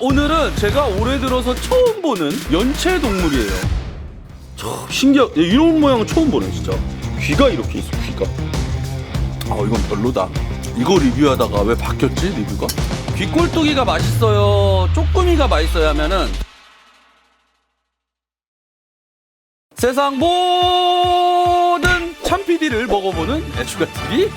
오늘은 제가 올해 들어서 처음 보는 연체 동물이에요. 참 신기하. 예, 이런 모양은 처음 보네 진짜. 귀가 이렇게 있어 귀가. 아 이건 별로다. 이거 리뷰하다가 왜 바뀌었지 리뷰가? 귀꼴뚜기가 맛있어요. 쪼꾸미가 맛있어요 하면은 세상 모든 참피디를 먹어보는 애추가 TV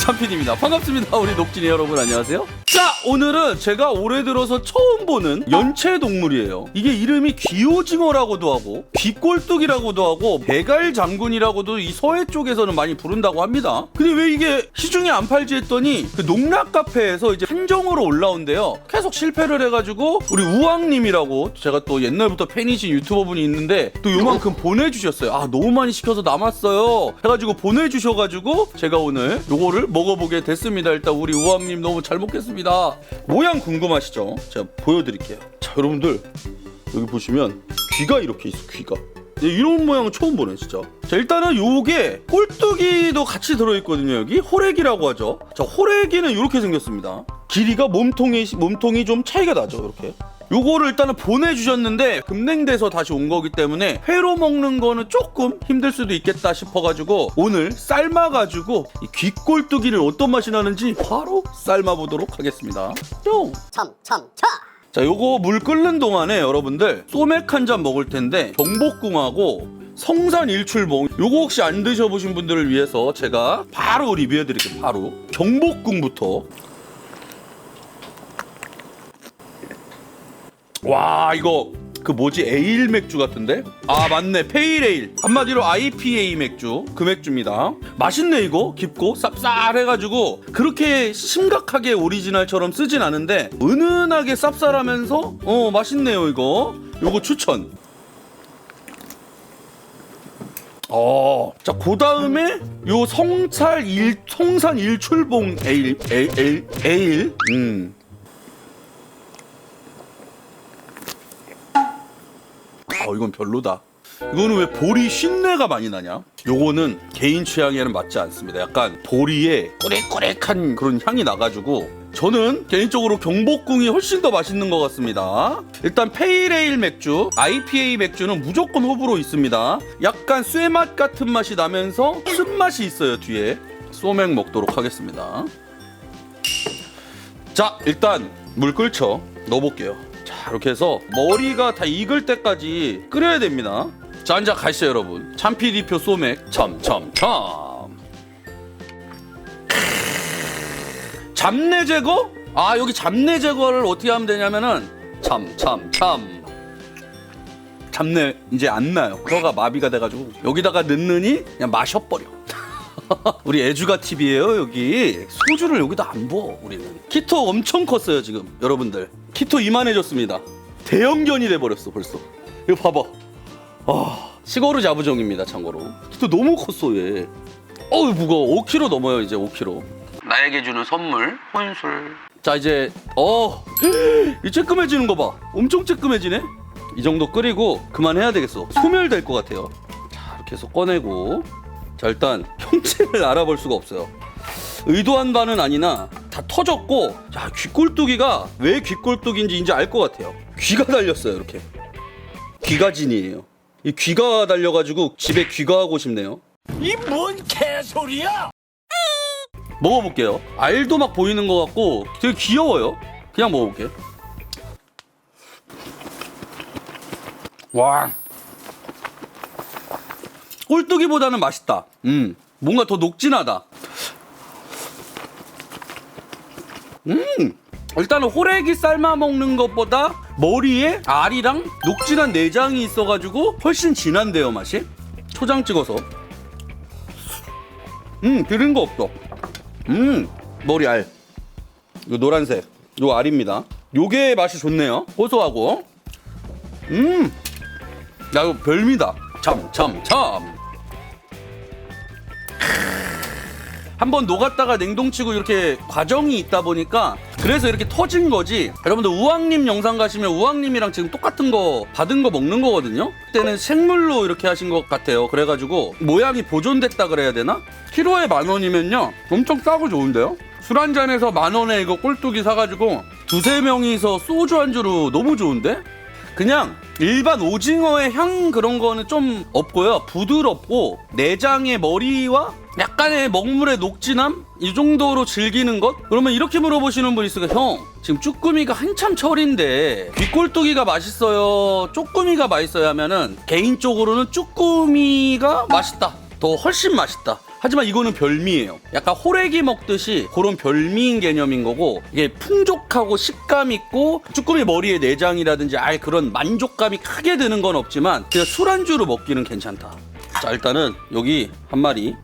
참피디입니다. 반갑습니다. 우리 녹진이 여러분 안녕하세요. 자 오늘은 제가 올해 들어서 처음 보는 연체 동물이에요. 이게 이름이 귀오징어라고도 하고 귀꼴뚜기라고도 하고 배갈 장군이라고도 이 서해 쪽에서는 많이 부른다고 합니다. 근데 왜 이게 시중에 안 팔지 했더니 그 농락 카페에서 이제 한정으로 올라온대요. 계속 실패를 해가지고 우리 우왕님이라고 제가 또 옛날부터 팬이신 유튜버 분이 있는데 또 요만큼 보내주셨어요. 아 너무 많이 시켜서 남았어요. 해가지고 보내주셔가지고 제가 오늘 요거를 먹어보게 됐습니다. 일단 우리 우왕님 너무 잘 먹겠습니다. 모양 궁금하시죠? 제가 보여드릴게요. 자 여러분들 여기 보시면 귀가 이렇게 있어 귀가. 네, 이런 모양은 처음 보네 진짜. 자 일단은 요게 꼴뚜기도 같이 들어있거든요 여기 호래기라고 하죠. 자 호래기는 이렇게 생겼습니다. 길이가 몸통이 몸통이 좀 차이가 나죠 이렇게. 요거를 일단은 보내주셨는데 급냉돼서 다시 온 거기 때문에 회로 먹는 거는 조금 힘들 수도 있겠다 싶어가지고 오늘 삶아가지고 이 귀꼴뚜기를 어떤 맛이 나는지 바로 삶아보도록 하겠습니다. 뿅! 참, 참, 차! 자, 요거 물 끓는 동안에 여러분들 소맥 한 잔 먹을 텐데 경복궁하고 성산 일출봉 요거 혹시 안 드셔보신 분들을 위해서 제가 바로 리뷰해드릴게요. 바로 경복궁부터 와 이거 그 뭐지? 에일 맥주 같은데? 아 맞네. 페일 에일. 한마디로 IPA 맥주. 그 맥주입니다. 맛있네 이거. 깊고 쌉쌀해가지고 그렇게 심각하게 오리지널처럼 쓰진 않은데 은은하게 쌉쌀하면서 어 맛있네요 이거. 요거 추천. 어, 자, 그 다음에 요 성찰 일, 성산 일출봉 에일, 에일, 에일, 에일, 음. 어, 이건 별로다. 이거는 왜 보리 쉰내가 많이 나냐? 요거는 개인 취향에는 맞지 않습니다. 약간 보리에 꼬렉꼬렉한 그런 향이 나가지고 저는 개인적으로 경복궁이 훨씬 더 맛있는 것 같습니다. 일단 페이레일 맥주, IPA 맥주는 무조건 호불호 있습니다. 약간 쇠맛 같은 맛이 나면서 쓴맛이 있어요 뒤에. 소맥 먹도록 하겠습니다. 자 일단 물 끓죠. 넣어볼게요. 자 이렇게 해서 머리가 다 익을 때까지 끓여야 됩니다. 자 이제 가시죠 여러분. 참피디표 소맥 참 참 참. 잡내 제거? 아 여기 잡내 제거를 어떻게 하면 되냐면은 참 참 참. 잡내 이제 안 나요. 혀가 마비가 돼가지고 여기다가 넣느니 그냥 마셔버려. 우리 애주가 TV예요 여기. 소주를 여기다 안 부어 우리는. 키토 엄청 컸어요 지금 여러분들. 키토 이만해졌습니다. 대형견이 돼버렸어 벌써. 이거 봐봐. 아 시거루 자부종입니다 참고로. 키토 너무 컸어 얘. 어우 무거워. 5kg 넘어요 이제 5kg 나에게 주는 선물 혼술. 자 이제 어 이 쬐끔해지는 거봐. 엄청 쬐끔해지네? 이 정도 끓이고 그만해야 되겠어. 소멸될 것 같아요. 자 이렇게 해서 꺼내고 자 일단 형체를 알아볼 수가 없어요. 의도한 바는 아니나 다 터졌고 자 귀꼴뚜기가 왜 귀꼴뚜기인지 이제 알 것 같아요. 귀가 달렸어요 이렇게. 귀가진이에요. 이 귀가 달려가지고 집에 귀가하고 싶네요. 이 뭔 개소리야! 먹어볼게요. 알도 막 보이는 것 같고 되게 귀여워요. 그냥 먹어볼게요. 와. 꼴뚜기보다는 맛있다. 음, 뭔가 더 녹진하다. 음, 일단은 호래기 삶아 먹는 것보다 머리에 알이랑 녹진한 내장이 있어가지고 훨씬 진한데요 맛이. 초장 찍어서. 음, 들은 거 없어. 음, 머리 알. 요 노란색. 요 알입니다. 요게 맛이 좋네요. 고소하고. 음, 야 이거 별미다. 참, 참, 참. 한번 녹았다가 냉동치고 이렇게 과정이 있다 보니까 그래서 이렇게 터진 거지 여러분들 우왕님 영상 가시면 우왕님이랑 지금 똑같은 거 받은 거 먹는 거거든요 그때는 생물로 이렇게 하신 것 같아요 그래가지고 모양이 보존됐다 그래야 되나? 키로에 만 원이면요 엄청 싸고 좋은데요? 술 한 잔에서 만 원에 이거 꼴뚜기 사가지고 두세 명이서 소주 안주로 너무 좋은데? 그냥 일반 오징어의 향 그런 거는 좀 없고요. 부드럽고 내장의 머리와 약간의 먹물의 녹진함? 이 정도로 즐기는 것? 그러면 이렇게 물어보시는 분 있으니까 형 지금 쭈꾸미가 한참 철인데 귀꼴뚜기가 맛있어요. 쪼꾸미가 맛있어요 하면은 개인적으로는 쭈꾸미가 맛있다. 더 훨씬 맛있다 하지만 이거는 별미예요. 약간 호래기 먹듯이 그런 별미인 개념인 거고 이게 풍족하고 식감 있고 쭈꾸미 머리에 내장이라든지 알 그런 만족감이 크게 드는 건 없지만 그냥 술안주로 먹기는 괜찮다. 자 일단은 여기 한 마리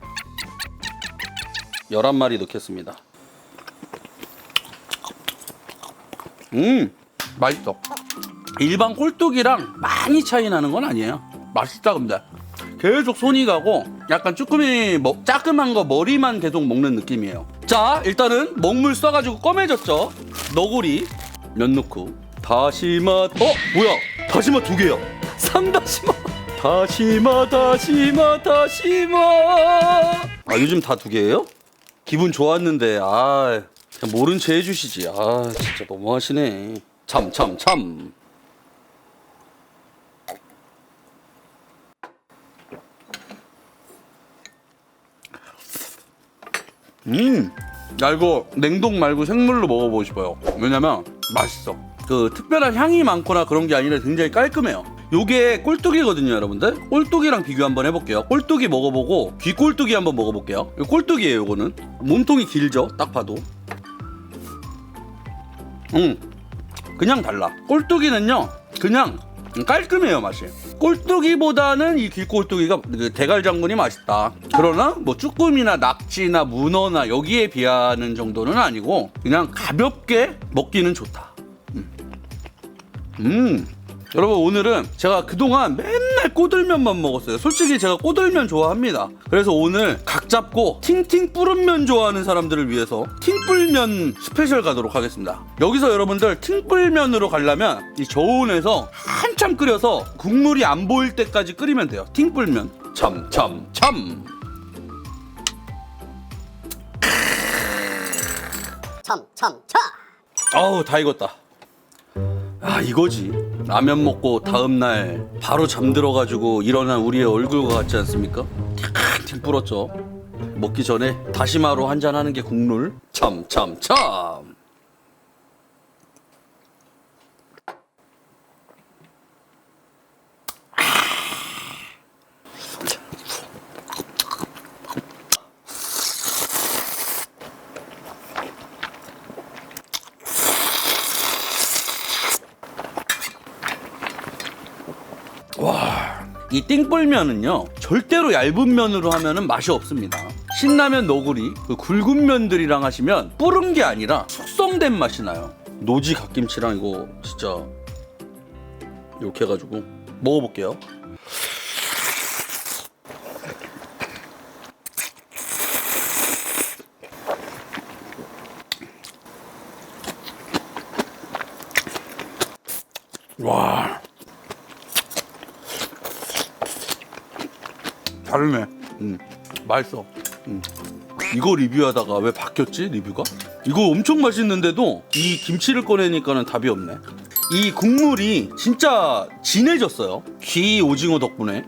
11마리 넣겠습니다. 음 맛있어. 일반 꼴뚜기랑 많이 차이 나는 건 아니에요. 맛있다 근데. 계속 손이 가고 약간 쭈꾸미 먹, 짜끔한 거 머리만 계속 먹는 느낌이에요. 자 일단은 먹물 써가지고 검해졌죠. 너구리 면 넣고 다시마 어 뭐야 다시마 두 개야. 삼다시마 다시마 다시마 다시마 아 요즘 다 두 개예요? 기분 좋았는데 아 그냥 모른 체 해주시지 아 진짜 너무하시네 참 참 참. 음, 야 이거 냉동 말고 생물로 먹어보고 싶어요. 왜냐면 맛있어. 그 특별한 향이 많거나 그런 게 아니라 굉장히 깔끔해요. 요게 꼴뚜기거든요, 여러분들. 꼴뚜기랑 비교 한번 해볼게요. 꼴뚜기 먹어보고 귀 꼴뚜기 한번 먹어볼게요. 이 꼴뚜기예요, 요거는. 몸통이 길죠, 딱 봐도. 음, 그냥 달라. 꼴뚜기는요, 그냥 깔끔해요 맛이. 꼴뚜기보다는 이 귀꼴뚜기가 그 대갈 장군이 맛있다. 그러나 뭐 쭈꾸미나 낙지나 문어나 여기에 비하는 정도는 아니고 그냥 가볍게 먹기는 좋다. 음. 음. 여러분 오늘은 제가 그동안 맨날 꼬들면만 먹었어요. 솔직히 제가 꼬들면 좋아합니다. 그래서 오늘 각 잡고 팅팅 뿌른면 좋아하는 사람들을 위해서 팅불면 스페셜 가도록 하겠습니다. 여기서 여러분들 팅불면으로 가려면 이 저온에서 한참 끓여서 국물이 안 보일 때까지 끓이면 돼요. 팅불면. 참, 참, 참. 참, 참, 참. 아우 다 익었다. 아 이거지. 라면 먹고 다음 날 바로 잠들어가지고 일어난 우리의 얼굴과 같지 않습니까? 팅팅 불었죠. 먹기 전에 다시마로 한잔 하는 게 국룰. 참 참 참. 이 띵불면은요 절대로 얇은 면으로 하면은 맛이 없습니다. 신라면 너구리 그 굵은 면들이랑 하시면 뿌른 게 아니라 숙성된 맛이 나요. 노지 갓김치랑 이거 진짜 이렇게 해가지고 먹어볼게요. 와. 다르네. 음, 맛있어. 음. 이거 리뷰하다가 왜 바뀌었지 리뷰가? 이거 엄청 맛있는데도 이 김치를 꺼내니까는 답이 없네. 이 국물이 진짜 진해졌어요. 귀 오징어 덕분에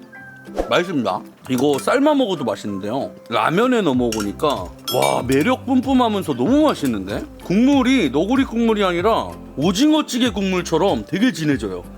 맛있습니다. 이거 삶아 먹어도 맛있는데요. 라면에 넣어 먹으니까 와 매력 뿜뿜하면서 너무 맛있는데? 국물이 너구리 국물이 아니라 오징어찌개 국물처럼 되게 진해져요.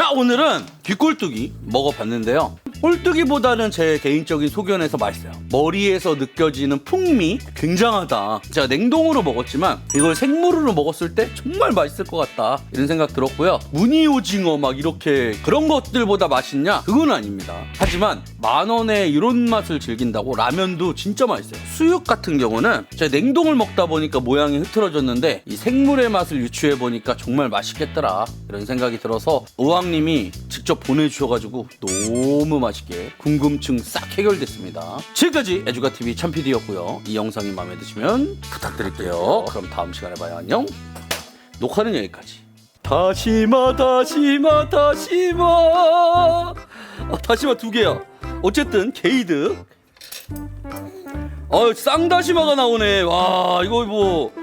오늘은 귀꼴뚜기 먹어봤는데요. 꼴뚜기보다는 제 개인적인 소견에서 맛있어요. 머리에서 느껴지는 풍미 굉장하다. 제가 냉동으로 먹었지만 이걸 생물로 먹었을 때 정말 맛있을 것 같다 이런 생각 들었고요. 무늬 오징어 막 이렇게 그런 것들보다 맛있냐? 그건 아닙니다. 하지만 만 원에 이런 맛을 즐긴다고 라면도 진짜 맛있어요. 수육 같은 경우는 제가 냉동을 먹다 보니까 모양이 흐트러졌는데 이 생물의 맛을 유추해 보니까 정말 맛있겠더라 이런 생각이 들어서 우왕님 이 직접 보내주셔가지고 너무 맛있게 궁금증 싹 해결됐습니다. 지금까지 에듀가TV 참PD였고요. 이 영상이 마음에 드시면 부탁드릴게요. 그럼 다음 시간에 봐요. 안녕. 녹화는 여기까지. 다시마 다시마 다시마 아, 다시마 두 개야. 어쨌든 게이드 어 쌍다시마가 나오네 와 이거 뭐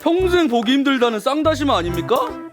평생 보기 힘들다는 쌍다시마 아닙니까?